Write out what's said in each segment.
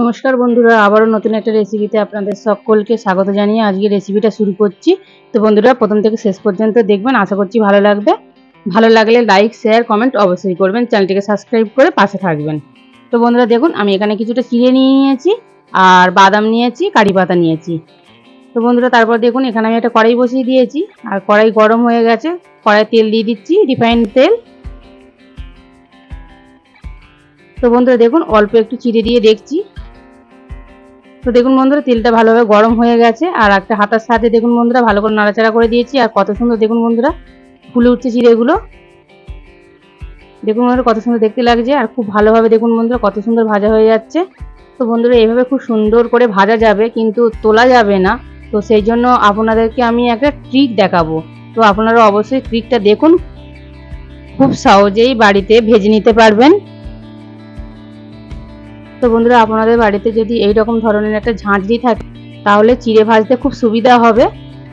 নমস্কার বন্ধুরা, আবারও নতুন একটা রেসিপিতে আপনাদের সকলকে স্বাগত জানিয়ে আজকে রেসিপিটা শুরু করছি। তো বন্ধুরা, প্রথম থেকে শেষ পর্যন্ত দেখবেন, আশা করছি ভালো লাগবে। ভালো লাগলে লাইক শেয়ার কমেন্ট অবশ্যই করবেন, চ্যানেলটিকে সাবস্ক্রাইব করে পাশে থাকবেন। তো বন্ধুরা, দেখুন, আমি এখানে কিছুটা চিড়ে নিয়ে নিয়েছি, আর বাদাম নিয়েছি, কারি পাতা নিয়েছি। তো বন্ধুরা, তারপর দেখুন, এখানে আমি একটা কড়াই বসিয়ে দিয়েছি, আর কড়াই গরম হয়ে গেছে। কড়াই তেল দিয়ে দিচ্ছি রিফাইন্ড তেল। তো বন্ধুরা, দেখুন, অল্প একটু চিড়ে দিয়ে দেখছি। তো দেখুন বন্ধুরা, তেলটা ভালোভাবে গরম হয়ে গেছে, আর একটা হাতার সাথে দেখুন বন্ধুরা, ভালো করে নাড়াচাড়া করে দিয়েছি, আর কত সুন্দর দেখুন বন্ধুরা, ফুলে উঠছে চিড়েগুলো দেখুন বন্ধুরা, কত সুন্দর দেখতে লাগছে, আর খুব ভালোভাবে দেখুন বন্ধুরা, কত সুন্দর ভাজা হয়ে যাচ্ছে। তো বন্ধুরা, এইভাবে খুব সুন্দর করে ভাজা যাবে, কিন্তু তোলা যাবে না। তো সেই জন্য আপনাদেরকে আমি একটা ট্রিক দেখাবো। তো আপনারা অবশ্যই ট্রিকটা দেখুন, খুব সহজেই বাড়িতে ভেজে নিতে পারবেন। তো বন্ধুরা, আপনাদের বাড়িতে যদি এই রকম ধরনের একটা ঝাঁঝরি থাকে, তাহলে চিড়ে ভাজতে খুব সুবিধা হবে।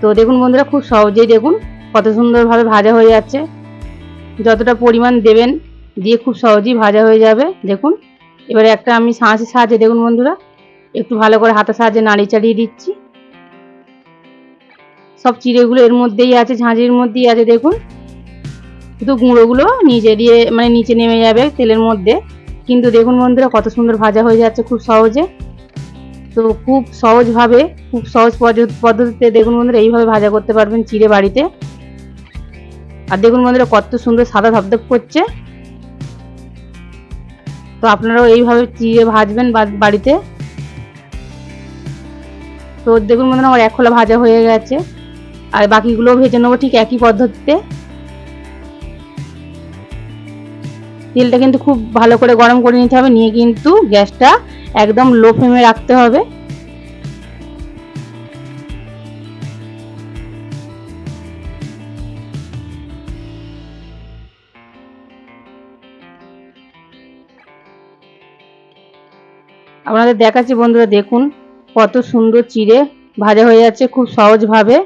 তো দেখুন বন্ধুরা, খুব সহজেই দেখুন কত সুন্দরভাবে ভাজা হয়ে যাচ্ছে। যতটা পরিমাণ দেবেন দিয়ে খুব সহজেই ভাজা হয়ে যাবে। দেখুন, এবারে একটা আমি সাঁচের সাহায্যে, দেখুন বন্ধুরা, একটু ভালো করে হাতের সাহায্যে নাড়ি চাড়িয়ে দিচ্ছি। সব চিড়েগুলো এর মধ্যেই আছে, ঝাঁঝরির মধ্যেই আছে, দেখুন। শুধু গুঁড়োগুলো নিচে দিয়ে মানে নিচে নেমে যাবে তেলের মধ্যে। কিন্তু দেখুন বন্ধুরা, কত সুন্দর ভাজা হয়ে যাচ্ছে খুব সহজে। তো খুব সহজভাবে, খুব সহজ পদ্ধতিতে দেখুন বন্ধুরা, এইভাবে ভাজা করতে পারবেন চিড়ে বাড়িতে। আর দেখুন বন্ধুরা, কত সুন্দর সাদা ধপধপ করছে। তো আপনারাও এইভাবে চিড়ে ভাজবেন বাড়িতে। তো দেখুন বন্ধুরা, আমার এক খোলা ভাজা হয়ে গেছে। আর বাকিগুলোও ভেজে নেব ঠিক একই পদ্ধতিতে। তেলটা কিন্তু খুব ভালো করে গরম করে নিতে হবে। নিয়ে কিন্তু গ্যাসটা একদম লো ফ্লেমে রাখতে হবে। আপনাদের দেখাচ্ছি বন্ধুরা, দেখুন কত সুন্দর চিড়ে ভাজা হয়ে যাচ্ছে খুব সহজভাবে।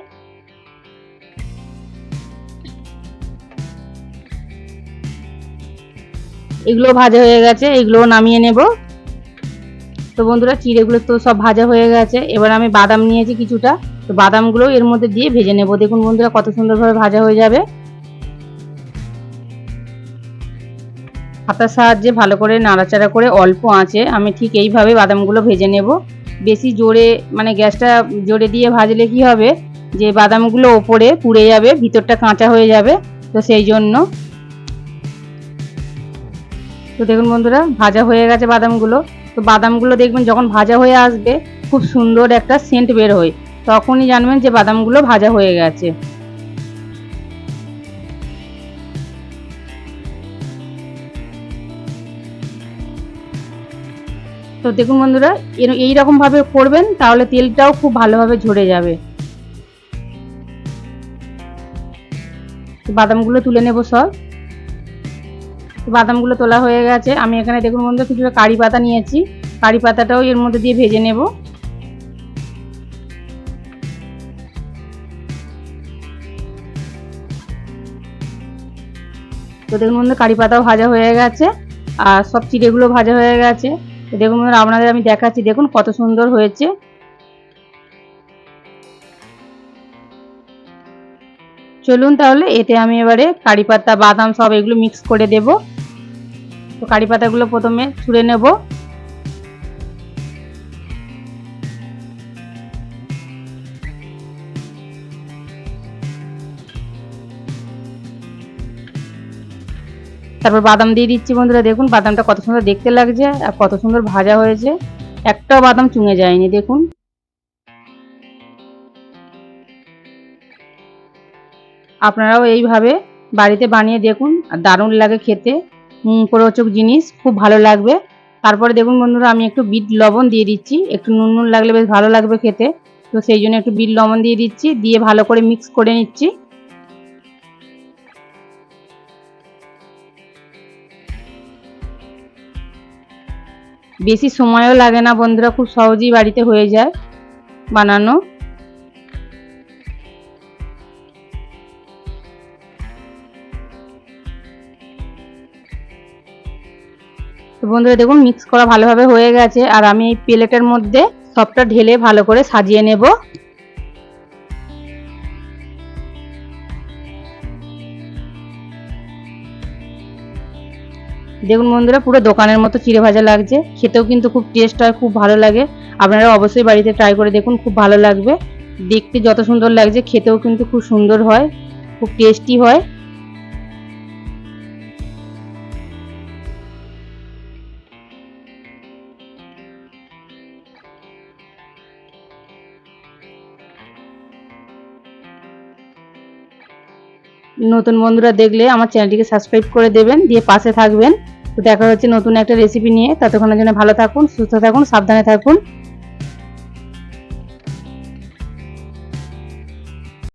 এগুলো ভাজা হয়ে গেছে এগুলো নামিয়ে নেব। তো বন্ধুরা, চিড়েগুলো তো সব ভাজা হয়ে গেছে। এবার আমি বাদাম নিয়েছি কিছুটা। তো বাদামগুলো এর মধ্যে দিয়ে ভেজে নেব। দেখুন বন্ধুরা, কত সুন্দরভাবে ভাজা হয়ে যাবে। হাতার সাহায্যে ভালো করে নাড়াচাড়া করে অল্প আঁচে আমি ঠিক এইভাবে বাদামগুলো ভেজে নেব। বেশি জোরে মানে গ্যাসটা জোরে দিয়ে ভাজলে কি হবে? যে বাদামগুলো ওপরে পুড়ে যাবে, ভিতরটা কাঁচা হয়ে যাবে। তো সেই জন্য তো দেখুন বন্ধুরা, ভাজা হয়ে গেছে বাদামগুলো। তো বাদামগুলো দেখবেন যখন ভাজা হয়ে আসবে, খুব সুন্দর একটা সেন্ট বের হয়। তখনই জানবেন যে বাদামগুলো ভাজা হয়ে গেছে। তো দেখুন বন্ধুরা এইরকম ভাবে করবেন, তাহলে তেলটাও খুব ভালোভাবে ঝরে যাবে। বাদামগুলো তুলে নেব সব। বাদামগুলো তোলা হয়ে গেছে। আমি এখানে দেখুন বন্ধু কিছুটা কারি পাতা নিয়েছি। কারি পাতাটাও এর মধ্যে দিয়ে ভেজে নেব। তো দেখুন বন্ধু কারি পাতাও ভাজা হয়ে গেছে আর সব চিড়েগুলো ভাজা হয়ে গেছে। তো দেখুন বন্ধু আপনাদের আমি দেখাচ্ছি, দেখুন কত সুন্দর হয়েছে। চলুন তাহলে, এতে আমি এবারে কারি পাতা, বাদাম সব এগুলো মিক্স করে দেব। তো কারি পাতাগুলো প্রথমে ছুঁড়ে নেব। তারপর বাদাম দিয়ে দিচ্ছি বন্ধুরা, দেখুন বাদামটা কত সুন্দর দেখতে লাগছে আর কত সুন্দর ভাজা হয়েছে। একটাও বাদাম চুঙে যায়নি, দেখুন। আপনারাও এইভাবে বাড়িতে বানিয়ে দেখুন, আর দারুণ লাগে খেতে। মুখরোচক জিনিস, খুব ভালো লাগবে। তারপরে দেখুন বন্ধুরা, আমি একটু বিট লবণ দিয়ে দিচ্ছি। একটু নুন নুন লাগলে বেশ ভালো লাগবে খেতে। তো সেই জন্য একটু বিট লবণ দিয়ে দিচ্ছি, দিয়ে ভালো করে মিক্স করে নিচ্ছি। বেশি সময়ও লাগে না বন্ধুরা, খুব সহজেই বাড়িতে হয়ে যায় বানানো। তো বন্ধুরা, দেখুন মিক্স করা ভালোভাবে হয়ে গেছে। আর আমি এই প্লেটের মধ্যে সবটা ঢেলে ভালো করে সাজিয়ে নেব। দেখুন বন্ধুরা, পুরো দোকানের মতো চিড়ে ভাজা লাগছে। খেতেও কিন্তু খুব টেস্ট হয়, খুব ভালো লাগে। আপনারা অবশ্যই বাড়িতে ট্রাই করে দেখুন, খুব ভালো লাগবে। দেখতে যত সুন্দর লাগছে, খেতেও কিন্তু খুব সুন্দর হয়, খুব টেস্টি হয়। নতুন বন্ধুরা দেখলে আমার চ্যানেলটিকে সাবস্ক্রাইব করে দেবেন, দিয়ে পাশে থাকবেন। তো দেখা হচ্ছে নতুন একটা রেসিপি নিয়ে। ততক্ষণের জন্য ভালো থাকুন, সুস্থ থাকুন, সাবধানে থাকুন।